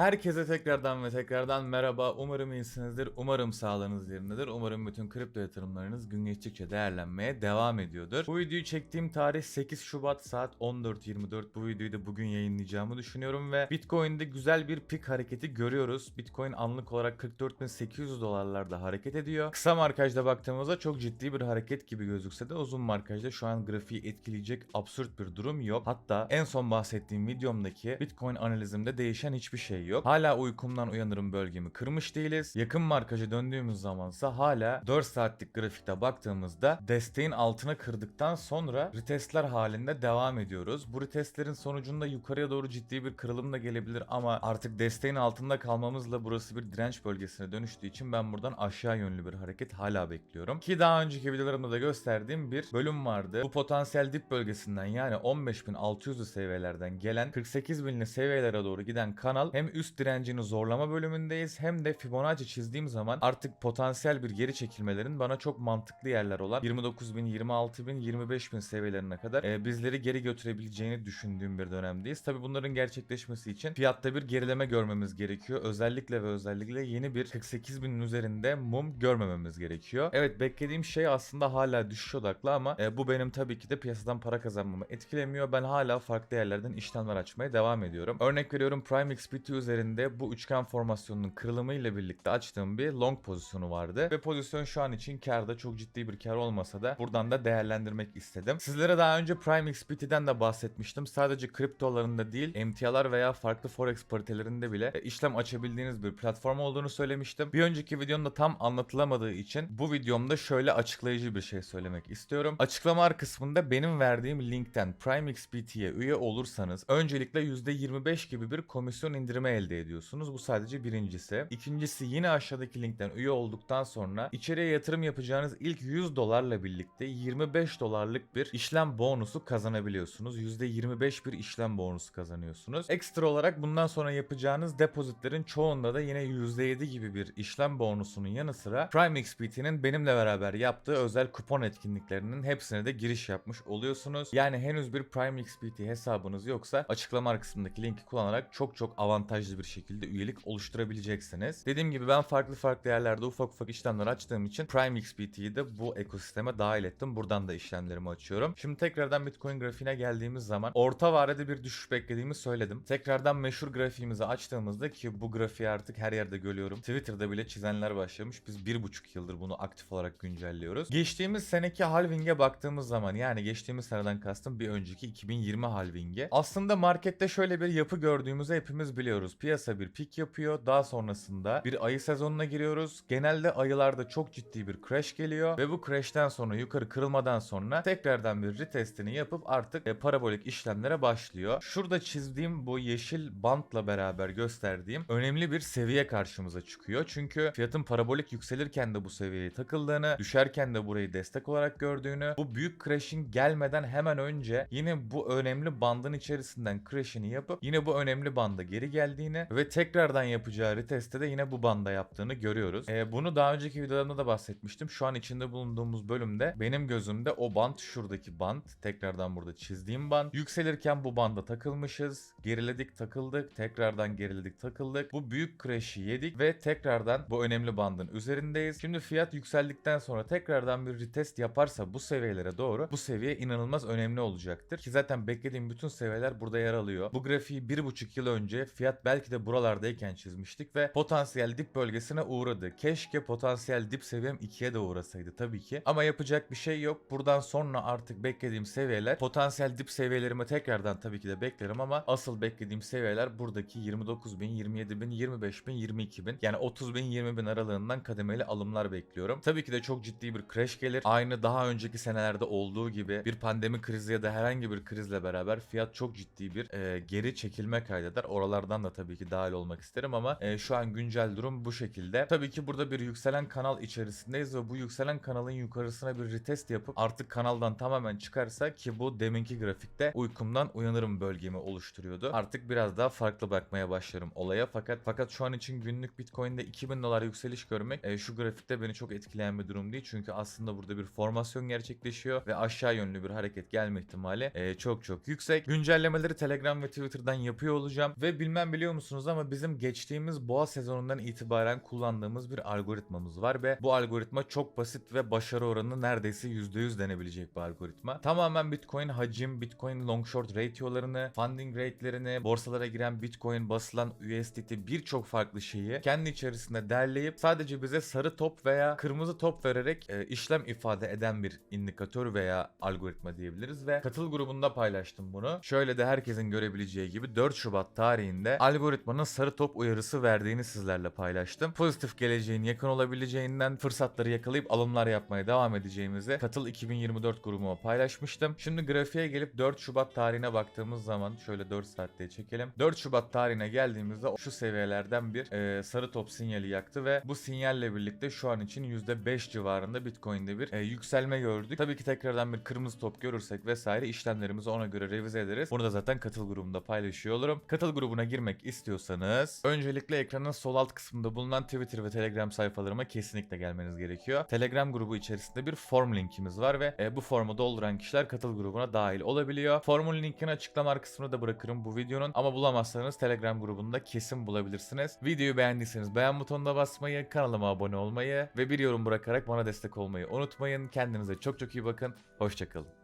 Herkese tekrardan ve tekrardan merhaba. Umarım iyisinizdir. Umarım sağlığınız yerindedir. Umarım bütün kripto yatırımlarınız gün geçtikçe değerlenmeye devam ediyordur. Bu videoyu çektiğim tarih 8 Şubat saat 14.24. Bu videoyu da bugün yayınlayacağımı düşünüyorum ve Bitcoin'de güzel bir pik hareketi görüyoruz. Bitcoin anlık olarak 44.800 dolarlarda hareket ediyor. Kısa markajda baktığımızda çok ciddi bir hareket gibi gözükse de uzun markajda şu an grafiği etkileyecek absürt bir durum yok. Hatta en son bahsettiğim videomdaki Bitcoin analizimde değişen hiçbir şey yok. Hala uykumdan uyanırım bölgemi kırmış değiliz. Yakın markaja döndüğümüz zamansa hala 4 saatlik grafikte baktığımızda desteğin altına kırdıktan sonra retestler halinde devam ediyoruz. Bu retestlerin sonucunda yukarıya doğru ciddi bir kırılım da gelebilir ama artık desteğin altında kalmamızla burası bir direnç bölgesine dönüştüğü için ben buradan aşağı yönlü bir hareket hala bekliyorum. Ki daha önceki videolarımda da gösterdiğim bir bölüm vardı. Bu potansiyel dip bölgesinden yani 15.600'lü seviyelerden gelen 48.000'li seviyelere doğru giden kanal hem üst direncini zorlama bölümündeyiz hem de Fibonacci çizdiğim zaman artık potansiyel bir geri çekilmelerin bana çok mantıklı yerler olan 29.000, 26.000, 25.000 seviyelerine kadar e, bizleri geri götürebileceğini düşündüğüm bir dönemdeyiz. Tabi bunların gerçekleşmesi için fiyatta bir gerileme görmemiz gerekiyor. Özellikle ve özellikle yeni bir 48.000'in üzerinde mum görmememiz gerekiyor. Evet beklediğim şey aslında hala düşüş odaklı ama e, bu benim tabii ki de piyasadan para kazanmamı etkilemiyor. Ben hala farklı yerlerden işlemler açmaya devam ediyorum. Örnek veriyorum Prime XPT üzerinde bu üçgen formasyonunun kırılımı ile birlikte açtığım bir long pozisyonu vardı. Ve pozisyon şu an için karda çok ciddi bir kar olmasa da buradan da değerlendirmek istedim. Sizlere daha önce Prime XPT'den de bahsetmiştim. Sadece kriptolarında değil emtialar veya farklı forex paritelerinde bile e, işlem açabildiğiniz bir platform olduğunu söylemiştim. Bir önceki videomda tam anlatılamadığı için bu videomda şöyle açıklayıcı bir şey söylemek istiyorum. Açıklama kısmında benim verdiğim linkten Prime XPT'ye üye olursanız öncelikle %25 gibi bir komisyon elde ediyorsunuz. Bu sadece birincisi. İkincisi yine aşağıdaki linkten üye olduktan sonra içeriye yatırım yapacağınız ilk 100 dolarla birlikte 25 dolarlık bir işlem bonusu kazanabiliyorsunuz. %25 bir işlem bonusu kazanıyorsunuz. Ekstra olarak bundan sonra yapacağınız depozitlerin çoğunda da yine %7 gibi bir işlem bonusunun yanı sıra Prime XPT'nin benimle beraber yaptığı özel kupon etkinliklerinin hepsine de giriş yapmış oluyorsunuz. Yani henüz bir Prime XPT hesabınız yoksa açıklama kısmındaki linki kullanarak çok çok avantajlı bir şekilde üyelik oluşturabileceksiniz. Dediğim gibi ben farklı farklı yerlerde ufak ufak işlemler açtığım için Prime XPT'yi de bu ekosisteme dahil ettim. Buradan da işlemlerimi açıyorum. Şimdi tekrardan Bitcoin grafiğine geldiğimiz zaman orta vadede bir düşüş beklediğimi söyledim. Tekrardan meşhur grafiğimizi açtığımızda ki bu grafiği artık her yerde görüyorum. Twitter'da bile çizenler başlamış. Biz bir buçuk yıldır bunu aktif olarak güncelliyoruz. Geçtiğimiz seneki halving'e baktığımız zaman yani geçtiğimiz seneden kastım bir önceki 2020 halving'e. Aslında markette şöyle bir yapı gördüğümüzü hepimiz biliyoruz. Piyasa bir pik yapıyor. Daha sonrasında bir ayı sezonuna giriyoruz. Genelde ayılarda çok ciddi bir crash geliyor ve bu crash'ten sonra yukarı kırılmadan sonra tekrardan bir retestini yapıp artık e, parabolik işlemlere başlıyor. Şurada çizdiğim bu yeşil bantla beraber gösterdiğim önemli bir seviye karşımıza çıkıyor. Çünkü fiyatın parabolik yükselirken de bu seviyeye takıldığını, düşerken de burayı destek olarak gördüğünü, bu büyük crash'in gelmeden hemen önce yine bu önemli bandın içerisinden crash'ini yapıp yine bu önemli banda geri geldiğini ve tekrardan yapacağı reteste de yine bu banda yaptığını görüyoruz. Ee, bunu daha önceki videolarımda da bahsetmiştim. Şu an içinde bulunduğumuz bölümde benim gözümde o band şuradaki band. Tekrardan burada çizdiğim band. Yükselirken bu banda takılmışız. Geriledik takıldık. Tekrardan geriledik takıldık. Bu büyük crash'i yedik ve tekrardan bu önemli bandın üzerindeyiz. Şimdi fiyat yükseldikten sonra tekrardan bir retest yaparsa bu seviyelere doğru bu seviye inanılmaz önemli olacaktır. Ki zaten beklediğim bütün seviyeler burada yer alıyor. Bu grafiği bir buçuk yıl önce fiyat belki de buralardayken çizmiştik ve potansiyel dip bölgesine uğradı. Keşke potansiyel dip seviyem 2'ye de uğrasaydı tabii ki. Ama yapacak bir şey yok. Buradan sonra artık beklediğim seviyeler potansiyel dip seviyelerime tekrardan tabii ki de beklerim ama asıl beklediğim seviyeler buradaki 29.000, 27.000, 25.000, 22.000 yani 30.000, 20.000 aralığından kademeli alımlar bekliyorum. Tabii ki de çok ciddi bir crash gelir. Aynı daha önceki senelerde olduğu gibi bir pandemi krizi ya da herhangi bir krizle beraber fiyat çok ciddi bir e, geri çekilme kaydeder. Oralardan da tabii ki dahil olmak isterim ama e, şu an güncel durum bu şekilde. Tabii ki burada bir yükselen kanal içerisindeyiz ve bu yükselen kanalın yukarısına bir retest yapıp artık kanaldan tamamen çıkarsa ki bu deminki grafikte uykumdan uyanırım bölgemi oluşturuyordu. Artık biraz daha farklı bakmaya başlarım olaya fakat fakat şu an için günlük Bitcoin'de 2000 dolar yükseliş görmek e, şu grafikte beni çok etkileyen bir durum değil. Çünkü aslında burada bir formasyon gerçekleşiyor ve aşağı yönlü bir hareket gelme ihtimali e, çok çok yüksek. Güncellemeleri Telegram ve Twitter'dan yapıyor olacağım ve bilmem biliyor biliyor musunuz ama bizim geçtiğimiz boğa sezonundan itibaren kullandığımız bir algoritmamız var ve bu algoritma çok basit ve başarı oranı neredeyse %100 denebilecek bir algoritma. Tamamen Bitcoin hacim, Bitcoin long short ratio'larını, funding rate'lerini, borsalara giren Bitcoin, basılan USDT birçok farklı şeyi kendi içerisinde derleyip sadece bize sarı top veya kırmızı top vererek e, işlem ifade eden bir indikatör veya algoritma diyebiliriz ve katıl grubunda paylaştım bunu. Şöyle de herkesin görebileceği gibi 4 Şubat tarihinde algoritmanın sarı top uyarısı verdiğini sizlerle paylaştım. Pozitif geleceğin yakın olabileceğinden fırsatları yakalayıp alımlar yapmaya devam edeceğimizi Katıl 2024 grubuma paylaşmıştım. Şimdi grafiğe gelip 4 Şubat tarihine baktığımız zaman şöyle 4 saat diye çekelim. 4 Şubat tarihine geldiğimizde şu seviyelerden bir e, sarı top sinyali yaktı ve bu sinyalle birlikte şu an için %5 civarında Bitcoin'de bir e, yükselme gördük. Tabii ki tekrardan bir kırmızı top görürsek vesaire işlemlerimizi ona göre revize ederiz. Bunu da zaten katıl grubunda paylaşıyor olurum. Katıl grubuna girmek istiyorsanız öncelikle ekranın sol alt kısmında bulunan Twitter ve Telegram sayfalarıma kesinlikle gelmeniz gerekiyor. Telegram grubu içerisinde bir form linkimiz var ve e, bu formu dolduran kişiler katıl grubuna dahil olabiliyor. Formun linkini açıklama kısmına da bırakırım bu videonun ama bulamazsanız Telegram grubunda kesin bulabilirsiniz. Videoyu beğendiyseniz beğen butonuna basmayı, kanalıma abone olmayı ve bir yorum bırakarak bana destek olmayı unutmayın. Kendinize çok çok iyi bakın. Hoşçakalın.